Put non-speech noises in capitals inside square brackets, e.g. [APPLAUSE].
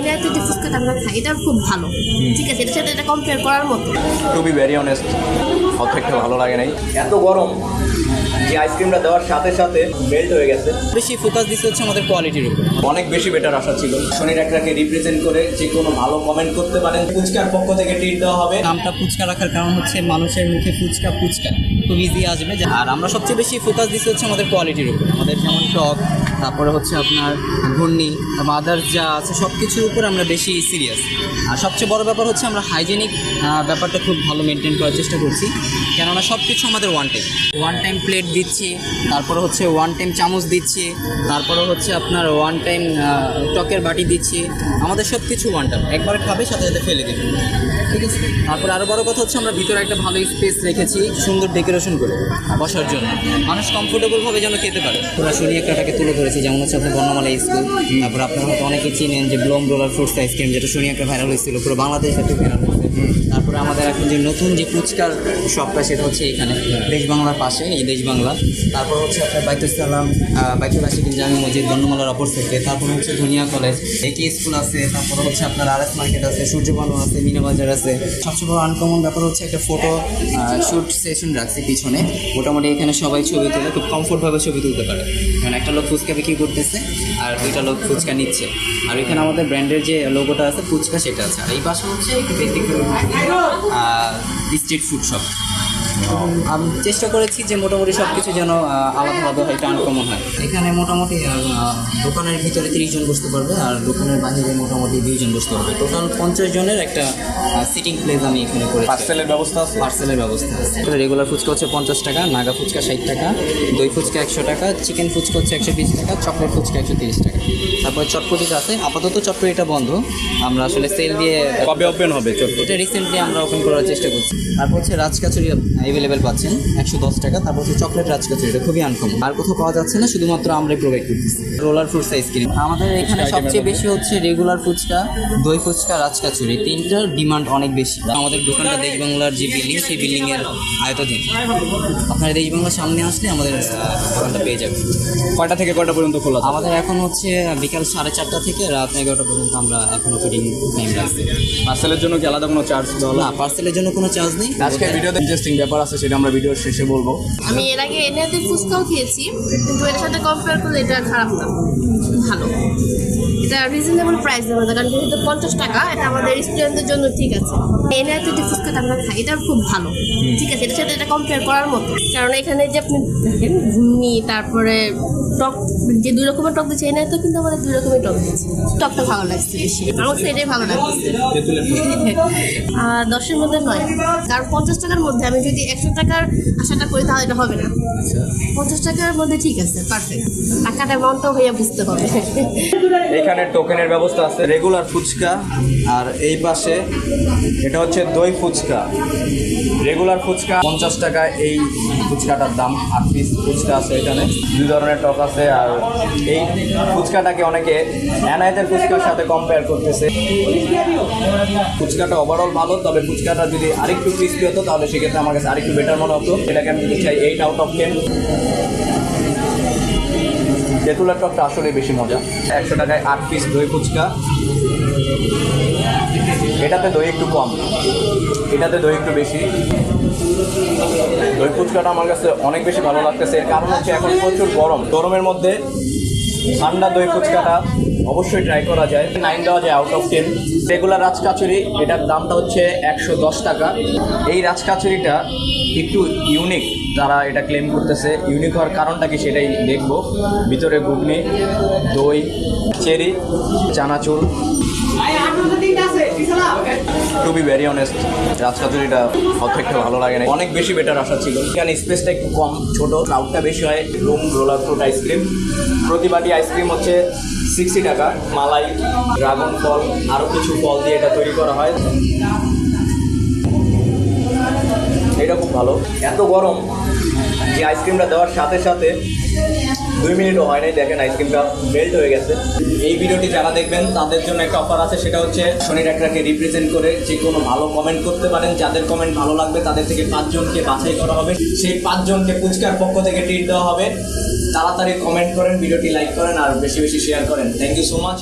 এনআইতে যে ফুচকাটা আমরা খাই এটা খুব ভালো। ঠিক আছে এটার সাথে এটা কম্পেয়ার করার মতো। টু বি ভেরি অনেস্ট অত একটা ভালো লাগে নাই। এত গরম যে আইসক্রিমটা দেওয়ার সাথে সাথে মেল্ট হয়ে গেছে। বেশি ফোকাস দিচ্ছে হচ্ছে আমাদের কোয়ালিটির উপর। অনেক বেশি বেটার আশা ছিল। শনির একটাকে রিপ্রেজেন্ট করে যে কোনো ভালো কমেন্ট করতে পারেন। ফুচকার পক্ষ থেকে ট্রিট দেওয়া হবে। নামটা ফুচকা রাখার কারণ হচ্ছে মানুষের মুখে ফুচকা ফুচকা। খুব ইজি আসবে। যে- আর আমরা সবচেয়ে বেশি ফোকাস দিচ্ছি হচ্ছে আমাদের কোয়ালিটির উপর। আমাদের যেমন টক তারপরে হচ্ছে আপনার ঘূর্ণি আদার্স যা আছে সব কিছুর উপর আমরা বেশি সিরিয়াস আর সবচেয়ে বড় ব্যাপার হচ্ছে আমরা হাইজেনিক ব্যাপারটা খুব ভালো মেনটেন করার চেষ্টা করছি। কেননা সব কিছু আমাদের one time one time plate দিচ্ছি, তারপরে হচ্ছে ওয়ান টাইম চামচ দিচ্ছি, তারপরে হচ্ছে আপনার ওয়ান টাইম টকের বাটি দিচ্ছি। আমাদের সব কিছু ওয়ান টাইম একবার খাবে, সাথে সাথে ফেলে দেবে। ঠিক আছে? তারপর আরও বড় কথা হচ্ছে আমরা ভিতরে একটা ভালো স্পেস রেখেছি, সুন্দর ডেকোরেশন করে বসার জন্য। মানুষ কমফোর্টেবলভাবে যেন খেতে পারে। পুরো শনি একটাকে তুলে ধরেছি, যেমন হচ্ছে আপনার বর্ণমালা স্কুল তারপর আপনারা হয়তো অনেকে চিনেন যে ব্লম রোলার ফ্রুটস আইসক্রিম যেটা শনি একটা ভাইরাল হয়েছিল, পুরো বাংলাদেশ ভাইরাল তারপরে আমাদের এখন যে নতুন যে ফুচকার শপটা সেটা হচ্ছে এখানে দেশ বাংলার পাশে এই দেশ বাংলা। তারপর হচ্ছে আপনার বাইতুল সালাম আহ, বাইতুল আশিকিন জামি মসজিদ বর্ণমালার অপর থেকে তারপর হচ্ছে ধনিয়া কলেজ একে স্কুল আছে। তারপর হচ্ছে আপনার আর এস মার্কেট আছে সূর্যবানু আছে মিনা বাজার আছে। সবচেয়ে বড় আনকমন ব্যাপার হচ্ছে একটা ফটো শ্যুট সেশন রাখছে পিছনে। মোটামুটি এখানে সবাই ছবি তুলে খুব কমফোর্টভাবে ছবি তুলতে পারে। কারণ একটা লোক ফুচকা বিক্রি করতেছে আর দুইটা লোক ফুচকা নিচ্ছে। আর এখানে আমাদের ব্র্যান্ডের যে লোগোটা আছে ফুচকা সেটা আছে। আর এই পাশে হচ্ছে একটু স্ট্রিট ফুড শপ আমি চেষ্টা করেছি যে মোটামুটি সব কিছু যেন আলাদাভাবে হয় আনকমন হয়। এখানে মোটামুটি দোকানের ভিতরে তিরিশ জন বসতে পারবে আর দোকানের বাইরে মোটামুটি দুইজন বসতে পারবে। টোটাল পঞ্চাশ জনের একটা সিটিং প্লেস আমি এখানে করে পার্সেলের ব্যবস্থা আছে? পার্সেলের ব্যবস্থা আছে। রেগুলার ফুচকা হচ্ছে পঞ্চাশ টাকা নাগা ফুচকা ষাট টাকা দই ফুচকা একশো টাকা চিকেন ফুচকা হচ্ছে একশো বিশ টাকা চকলেট ফুচকা একশো তিরিশ টাকা। তারপরে চটপটিটা আছে আপাতত চটপটিটা বন্ধ। আমরা আসলে সেল দিয়ে কবে ওপেন হবে চোখ এটা রিসেন্টলি আমরা ওপেন করার চেষ্টা করছি। তারপর হচ্ছে রাজকাচুরি অ্যাভেলেবেল পাচ্ছেন একশো দশ টাকা। তারপর হচ্ছে চকলেট রাজকাচুরি এটা খুবই আনকম আর কোথাও পাওয়া যাচ্ছে না শুধুমাত্র আমরাই প্রোভাইড করতেছি। রোলার ফ্রুটস আইসক্রিম আমাদের এখানে সবচেয়ে বেশি হচ্ছে রেগুলার ফুচকা দই ফুচকা রাজকাচুরি। তিনটার ডিমান্ড অনেক বেশি। আমাদের দোকানটা দেশ বাংলার যে বিল্ডিং সেই বিল্ডিংয়ের আয়তাধীন আপনারা দেশ বাংলার সামনে আসলে আমাদের দোকানটা পেয়ে যাবেন। কয়টা থেকে কয়টা পর্যন্ত খোলা আমাদের এখন হচ্ছে বিকাল সাড়ে চারটা থেকে রাত এগারোটা পর্যন্ত আমরা এখন ফিডিং টাইম রাখছি পার্সেলের জন্য কি আলাদা কোনো চার্জ দেওয়া না পার্সেলের জন্য কোনো চার্জ নেই। আজকে ভিডিওতে ইন্টারেস্টিং ব্যাপার আছে, সেটা আমরা ভিডিওর শেষে বলব। আমি এর আগে এনআইতে ফুচকাও খেয়েছি, কিন্তু এর সাথে কম্পেয়ার করলে এটা খারাপ না। ভালো। এটা রিজনেবল প্রাইস দেওয়া যায় কারণ যেহেতু পঞ্চাশ টাকা এটা আমাদের স্টুডেন্টদের জন্য ঠিক আছে। এনআইতে যে ফুচকাটা আমরা খাই এটা খুব ভালো। ঠিক আছে এটার সাথে এটা কম্পেয়ার করার মতো। কারণ এখানে যে আপনি দেখেন ঘুমনি তারপরে টক যে দুই রকমের টক দিচ্ছে এনআইতে কিন্তু আমাদের দুই রকমের টক দিচ্ছে। টকটা ভালো লাগছে বেশি। আমার কাছে এটাই ভালো লাগছে। [LAUGHS] দশের মধ্যে নয়। কারণ পঞ্চাশ টাকার মধ্যে আমি যদি একশো টাকার আশাটা করি তাহলে এটা হবে না। পঞ্চাশ টাকার মধ্যে ঠিক আছে পারফেক্ট টাকাটা অ্যামাউন্টটাও ভাইয়া বুঝতে হবে। এখানে টোকেনের ব্যবস্থা আছে। রেগুলার ফুচকা, আর এই পাশে এটা হচ্ছে দই ফুচকা। রেগুলার ফুচকা, পঞ্চাশ টাকা এই ফুচকাটার দাম, আট পিস ফুচকা আছে এখানে। দুই ধরনের টক আছে, আর এই ফুচকাটাকে অনেকে এনায়েতের ফুচকার সাথে কম্পেয়ার করতেছে। ফুচকাটা ওভারঅল ভালো, তবে ফুচকাটা যদি আরেকটু ক্রিস্পি হতো, তাহলে সেক্ষেত্রে আমার কাছে আরেকটু বেটার মনে হতো। এটাকে আমি চাই এইট আউট অফ টেন তেঁতুলের টকটা আসলে বেশি মজা। একশো টাকায় আট পিস দই ফুচকা। এটাতে দই একটু কম। এটাতে দই একটু বেশি। দই ফুচকাটা আমার কাছে অনেক বেশি ভালো লাগতেছে। এর কারণ হচ্ছে এখন প্রচুর গরম। গরমের মধ্যে ঠান্ডা দই ফুচকাটা অবশ্যই ট্রাই করা যায়। নাইন দেওয়া যায় আউট অফ টেন রেগুলার রাজকাচুরি, এটার দামটা হচ্ছে একশো দশ টাকা। এই রাজকাচুরিটা একটু ইউনিক তারা এটা ক্লেম করতেছে। ইউনিক হওয়ার কারণটা কি সেটাই দেখব। ভিতরে ঘুগনি, দই, চেরি, চানাচুর। টু বি ভেরি অনেস্ট রাজকাচুরিটা অত একটা ভালো লাগে না অনেক বেশি বেটার আশা ছিল। এখানে স্পেসটা একটু কম, ছোট ক্রাউডটা বেশি হয় রুম রোলার ফ্রুট আইসক্রিম প্রতি বাটি আইসক্রিম হচ্ছে সিক্সটি টাকা। মালাই ড্রাগন ফল আরও কিছু ফল দিয়ে এটা তৈরি করা হয়। এটা খুব ভালো। এত গরম যে আইসক্রিমটা দেওয়ার সাথে সাথে দুই মিনিটও হয় নাই, দেখেন আইসক্রিমটা মেল্ট হয়ে গেছে। এই ভিডিওটি যারা দেখবেন, তাদের জন্য একটা অফার আছে, সেটা হচ্ছে শনি ডাক্তারকে রিপ্রেজেন্ট করে যে কোনো ভালো কমেন্ট করতে পারেন। যাদের কমেন্ট ভালো লাগবে, তাদের থেকে পাঁচজনকে বাছাই করা হবে। সেই পাঁচজনকে পুচকার পক্ষ থেকে ট্রিট দেওয়া হবে। তাড়াতাড়ি কমেন্ট করেন, ভিডিওটি লাইক করেন, আর বেশি বেশি শেয়ার করেন। Thank you so much